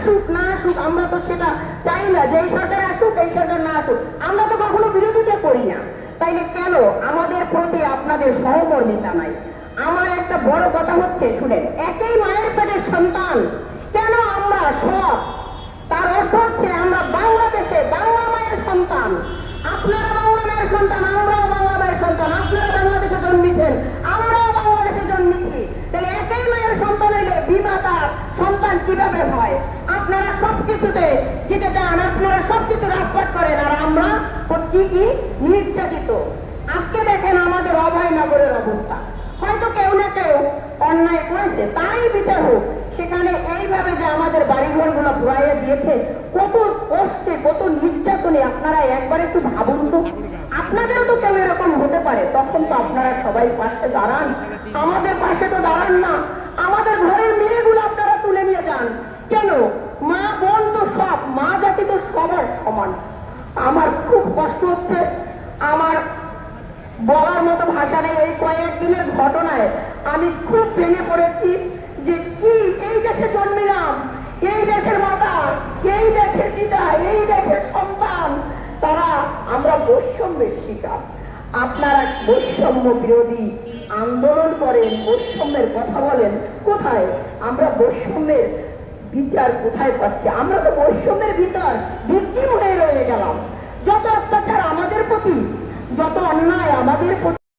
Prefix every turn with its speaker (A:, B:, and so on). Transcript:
A: আসুক, না আসুক, আমরা তো সেটা চাই না। যে এই সরকার আসুক, এই সরকার না আসুক। আমরা তো কখনো বিরোধিতা করি না। তাইলে কেন আমাদের প্রতি আপনাদের সহমর্মিতা নাই? আমার একটা বড় কথা হচ্ছে, শুনেন, একই মায়ের পেটের সন্তান, কেন আমরা সব? তার অর্থ হচ্ছে আমরা বাংলাদেশে বাংলা মায়ের সন্তান। আপনারা বাংলা মায়ের সন্তান আমরাও বাংলা মায়ের সন্তান আপনারা বাংলাদেশে জন্মেছেন আমরাও বাংলাদেশে জন্মেছি তাহলে একই মায়ের সন্তান হইলে বিমাতার সন্তান কীভাবে হয়? আপনারা সবকিছুতে যেতে চান, আপনারা সবকিছু রাজপাট করেন। আর আমরা হচ্ছি কি? নির্যাতিত। আজকে দেখেন আমাদের অভয়নগরের অবস্থা। হয়তো কেউ না কেউ অন্যায় করেছে তাই বিচার হোক। সেখানে এইভাবে যে আমাদের বাড়িঘরগুলো ঘুরাইয়া দিয়েছে, কত কষ্টে, কত নির্যাতনে আপনারা একবার একটু ভাবুন তো। আপনাদেরও তো কেউ এরকম হতে পারে, তখন তো আপনারা সবাই পাশে দাঁড়ান। আমাদের পাশে তো দাঁড়ান না আমাদের ঘরের মেয়েগুলো আপনারা তুলে নিয়ে যান কেন মা বোন তো সব মা জাতি তো সবার সমান আমার খুব কষ্ট হচ্ছে। আমার বলার মতো ভাষা নেই। এই কয়েকদিনের ঘটনায় আমি খুব ভেঙে পড়েছি যে কি এই দেশে জন্মিলাম, এই দেশের মাতা, এই দেশের পিতা, এই দেশের সন্তান, তারা আমরা বৈষম্যের শিকার। আপনারা বৈষম্য বিরোধী আন্দোলন করেন, বৈষম্যের কথা বলেন, কোথায়? আমরা বৈষম্যের বিচার কোথায় পাচ্ছি? আমরা তো বৈষম্যের ভিতর ভিত্তিম হয়ে রয়ে গেলাম যত অত্যাচার আমাদের প্রতি যত অন্যায় আমাদের